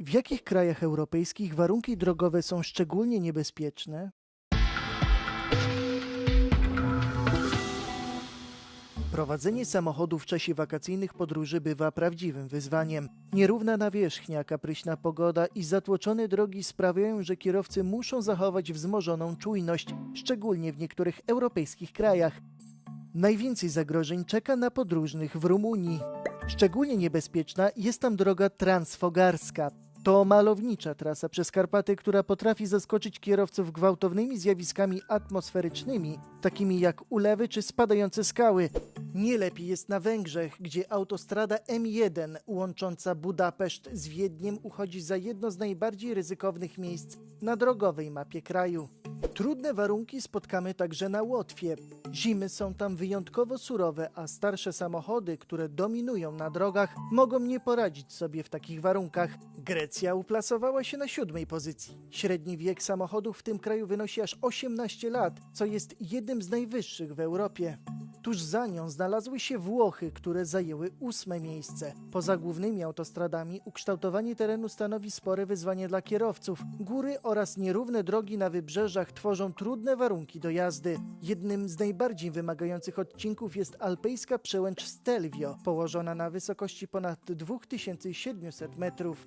W jakich krajach europejskich warunki drogowe są szczególnie niebezpieczne? Prowadzenie samochodu w czasie wakacyjnych podróży bywa prawdziwym wyzwaniem. Nierówna nawierzchnia, kapryśna pogoda i zatłoczone drogi sprawiają, że kierowcy muszą zachować wzmożoną czujność, szczególnie w niektórych europejskich krajach. Najwięcej zagrożeń czeka na podróżnych w Rumunii. Szczególnie niebezpieczna jest tam droga transfogarska. To malownicza trasa przez Karpaty, która potrafi zaskoczyć kierowców gwałtownymi zjawiskami atmosferycznymi, takimi jak ulewy czy spadające skały. Nie lepiej jest na Węgrzech, gdzie autostrada M1 łącząca Budapeszt z Wiedniem uchodzi za jedno z najbardziej ryzykownych miejsc na drogowej mapie kraju. Trudne warunki spotkamy także na Łotwie. Zimy są tam wyjątkowo surowe, a starsze samochody, które dominują na drogach, mogą nie poradzić sobie w takich warunkach. Grecja uplasowała się na siódmej pozycji. Średni wiek samochodów w tym kraju wynosi aż 18 lat, co jest jednym z najwyższych w Europie. Tuż za nią znalazły się Włochy, które zajęły ósme miejsce. Poza głównymi autostradami ukształtowanie terenu stanowi spore wyzwanie dla kierowców. Góry oraz nierówne drogi na wybrzeżach tworzą trudne warunki do jazdy. Jednym z najbardziej wymagających odcinków jest alpejska przełęcz Stelvio, położona na wysokości ponad 2700 metrów.